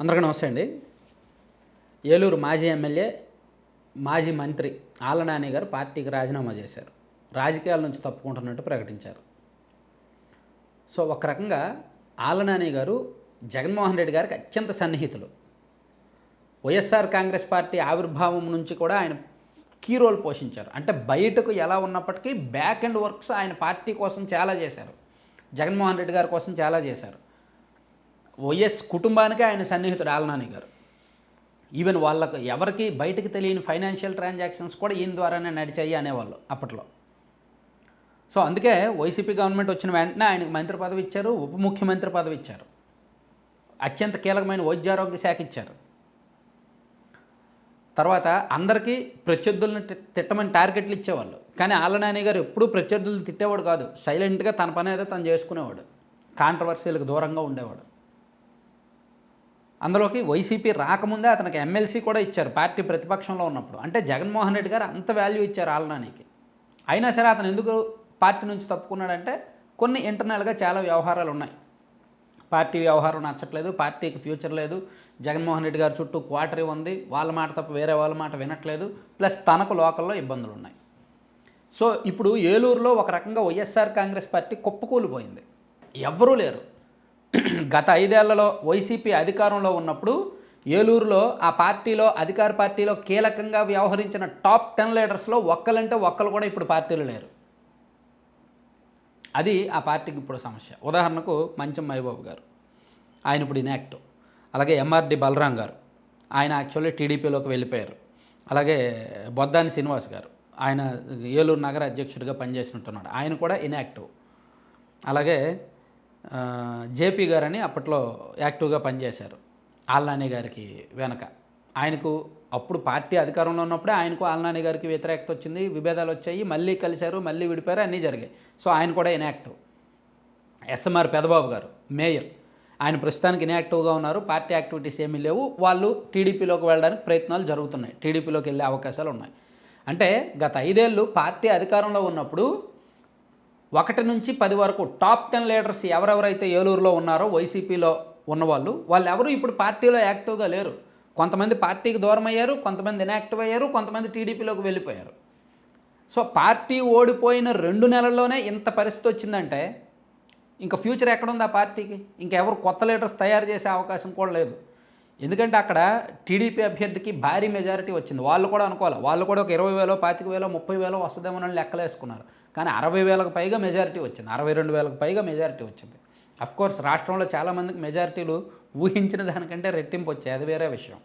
అందరికీ నమస్తే అండి. ఏలూరు మాజీ ఎమ్మెల్యే మాజీ మంత్రి ఆలనాని గారు పార్టీకి రాజీనామా చేశారు. రాజకీయాల నుంచి తప్పుకుంటున్నట్టు ప్రకటించారు. సో ఒక రకంగా ఆలనాని గారు జగన్మోహన్ రెడ్డి గారికి అత్యంత సన్నిహితులు. వైఎస్ఆర్ కాంగ్రెస్ పార్టీ ఆవిర్భావం నుంచి కూడా ఆయన కీ రోల్ పోషించారు. అంటే బయటకు ఎలా ఉన్నప్పటికీ బ్యాక్ అండ్ వర్క్స్ ఆయన పార్టీ కోసం చాలా చేశారు. జగన్మోహన్ రెడ్డి గారి కోసం చాలా చేశారు. వైఎస్ కుటుంబానికే ఆయన సన్నిహితుడు ఆలనాని గారు. ఈవెన్ వాళ్ళకు ఎవరికి బయటకు తెలియని ఫైనాన్షియల్ ట్రాన్సాక్షన్స్ కూడా ఈయన ద్వారానే నడిచాయి అనేవాళ్ళు అప్పట్లో. సో అందుకే వైసీపీ గవర్నమెంట్ వచ్చిన వెంటనే ఆయనకు మంత్రి పదవి ఇచ్చారు ఉప ముఖ్యమంత్రి పదవి ఇచ్చారు. అత్యంత కీలకమైన వైద్యారోగ్య శాఖ ఇచ్చారు. తర్వాత అందరికీ ప్రత్యర్థులను తి- తిట్టమని టార్గెట్లు ఇచ్చేవాళ్ళు. కానీ ఆలనాని గారు ఎప్పుడూ ప్రత్యర్థులను తిట్టేవాడు కాదు. సైలెంట్గా తన పని ఏదో తను చేసుకునేవాడు. కాంట్రవర్సీలకు దూరంగా ఉండేవాడు. అందులోకి వైసీపీ రాకముందే అతనికి ఎమ్మెల్సీ కూడా ఇచ్చారు పార్టీ ప్రతిపక్షంలో ఉన్నప్పుడు. అంటే జగన్మోహన్ రెడ్డి గారు అంత వాల్యూ ఇచ్చారు ఆలనానికి. అయినా సరే అతను ఎందుకు పార్టీ నుంచి తప్పుకున్నాడంటే కొన్ని ఇంటర్నల్గా చాలా వ్యవహారాలు ఉన్నాయి. పార్టీ వ్యవహారం నచ్చట్లేదు పార్టీకి ఫ్యూచర్ లేదు జగన్మోహన్ రెడ్డి గారి చుట్టూ క్వార్టరీ ఉంది వాళ్ళ మాట తప్ప వేరే వాళ్ళ మాట వినట్లేదు ప్లస్ తనకు లోకల్లో ఇబ్బందులు ఉన్నాయి. సో ఇప్పుడు ఏలూరులో ఒక రకంగా వైఎస్ఆర్ కాంగ్రెస్ పార్టీ కుప్పకూలిపోయింది. ఎవ్వరూ లేరు. గత ఐదేళ్ళలో వైసీపీ అధికారంలో ఉన్నప్పుడు ఏలూరులో ఆ పార్టీలో అధికార పార్టీలో కీలకంగా వ్యవహరించిన టాప్ టెన్ లీడర్స్లో ఒక్కలంటే ఒక్కరు కూడా ఇప్పుడు పార్టీలు లేరు. అది ఆ పార్టీకి ఇప్పుడు సమస్య. ఉదాహరణకు మంచం మైబాబు గారు. ఆయన ఇప్పుడు ఇనాక్టివ్ అలాగే ఎంఆర్డి బలరాం గారు. ఆయన యాక్చువల్లీ టీడీపీలోకి వెళ్ళిపోయారు. అలాగే బొద్దాని శ్రీనివాస్ గారు. ఆయన ఏలూరు నగర అధ్యక్షుడిగా పనిచేసినట్టున్నాడు. ఆయన కూడా ఇన్యాక్టివ్ అలాగే జేపీ గారని అప్పట్లో యాక్టివ్గా పనిచేశారు. ఆల్నాని గారికి వెనక. ఆయనకు అప్పుడు పార్టీ అధికారంలో ఉన్నప్పుడే ఆయనకు ఆల్నాని గారికి వ్యతిరేకత వచ్చింది విభేదాలు వచ్చాయి మళ్ళీ కలిశారు మళ్ళీ విడిపోయారు అన్నీ జరిగాయి. సో ఆయన కూడా ఇన్యాక్టివ్. ఎస్ఎంఆర్ పెదబాబు గారు మేయర్. ఆయన ప్రస్తుతానికి ఇన్యాక్టివ్గా ఉన్నారు పార్టీ యాక్టివిటీస్ ఏమీ లేవు. వాళ్ళు టీడీపీలోకి వెళ్ళడానికి ప్రయత్నాలు జరుగుతున్నాయి టీడీపీలోకి వెళ్ళే అవకాశాలు ఉన్నాయి. అంటే గత ఐదేళ్ళు పార్టీ అధికారంలో ఉన్నప్పుడు ఒకటి నుంచి పది వరకు టాప్ టెన్ లీడర్స్ ఎవరెవరైతే ఏలూరులో ఉన్నారో వైసీపీలో ఉన్నవాళ్ళు వాళ్ళు ఎవరు ఇప్పుడు పార్టీలో యాక్టివ్గా లేరు. కొంతమంది పార్టీకి దూరం అయ్యారు కొంతమంది ఇన్యాక్టివ్ అయ్యారు కొంతమంది టీడీపీలోకి వెళ్ళిపోయారు. సో పార్టీ ఓడిపోయిన రెండు నెలల్లోనే ఇంత పరిస్థితి వచ్చిందంటే ఇంకా ఫ్యూచర్ ఎక్కడుంది ఆ పార్టీకి? ఇంకెవరు కొత్త లీడర్స్ తయారు చేసే అవకాశం కూడా లేదు. ఎందుకంటే అక్కడ టీడీపీ అభ్యర్థికి భారీ మెజారిటీ వచ్చింది. వాళ్ళు కూడా అనుకోవాలి. వాళ్ళు కూడా ఒక ఇరవై వేలో పాతిక వేలో ముప్పై వేలో వస్తుందేమో లెక్కలేసుకున్నారు కానీ అరవై వేలకు పైగా మెజారిటీ వచ్చింది. అరవై రెండు వేలకు పైగా మెజారిటీ వచ్చింది. అఫ్కోర్స్ రాష్ట్రంలో చాలామందికి మెజారిటీలు ఊహించిన దానికంటే రెట్టింపు వచ్చాయి. అది వేరే విషయం.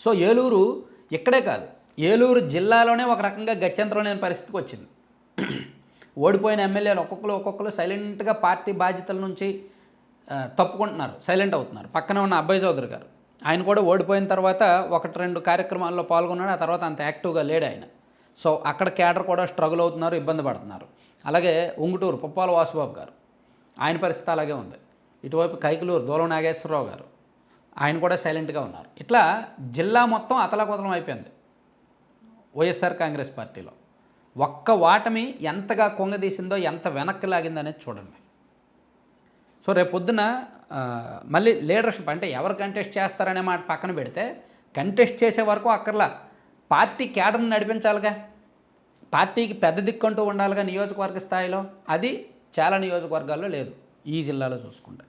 సో ఏలూరు ఇక్కడే కాదు. ఏలూరు జిల్లాలోనే ఒక రకంగా గత్యంతరం లేని పరిస్థితికి వచ్చింది. ఓడిపోయిన ఎమ్మెల్యేలు ఒక్కొక్కరు ఒక్కొక్కరు సైలెంట్గా పార్టీ బాధ్యతల నుంచి తప్పుకుంటున్నారు సైలెంట్ అవుతున్నారు. పక్కన ఉన్న అబ్బాయి చౌదరి గారు. ఆయన కూడా ఓడిపోయిన తర్వాత ఒకటి రెండు కార్యక్రమాల్లో పాల్గొన్నాడు ఆ తర్వాత అంత యాక్టివ్గా లేడు ఆయన. సో అక్కడ క్యాడర్ కూడా స్ట్రగుల్ అవుతున్నారు ఇబ్బంది పడుతున్నారు. అలాగే ఉంగుటూరు పుప్పాల వాసుబాబు గారు. ఆయన పరిస్థితి అలాగే ఉంది. ఇటువైపు కైకలూరు దూలం నాగేశ్వరరావు గారు. ఆయన కూడా సైలెంట్గా ఉన్నారు. ఇట్లా జిల్లా మొత్తం అతలాకుతలం అయిపోయింది వైఎస్ఆర్ కాంగ్రెస్ పార్టీలో. ఒక్క వాటమి ఎంతగా కొంగదీసిందో ఎంత వెనక్కి లాగిందనేది చూడండి. సో రేపు పొద్దున మళ్ళీ లీడర్షిప్ అంటే ఎవరు కంటెస్ట్ చేస్తారనే మాట పక్కన పెడితే కంటెస్ట్ చేసే వరకు అక్కర్లా. పార్టీ క్యాడర్ని నడిపించాలిగా. పార్టీకి పెద్ద దిక్కంటూ ఉండాలిగా నియోజకవర్గ స్థాయిలో. అది చాలా నియోజకవర్గాల్లో లేదు. ఈ జిల్లాలో చూసుకుంటే.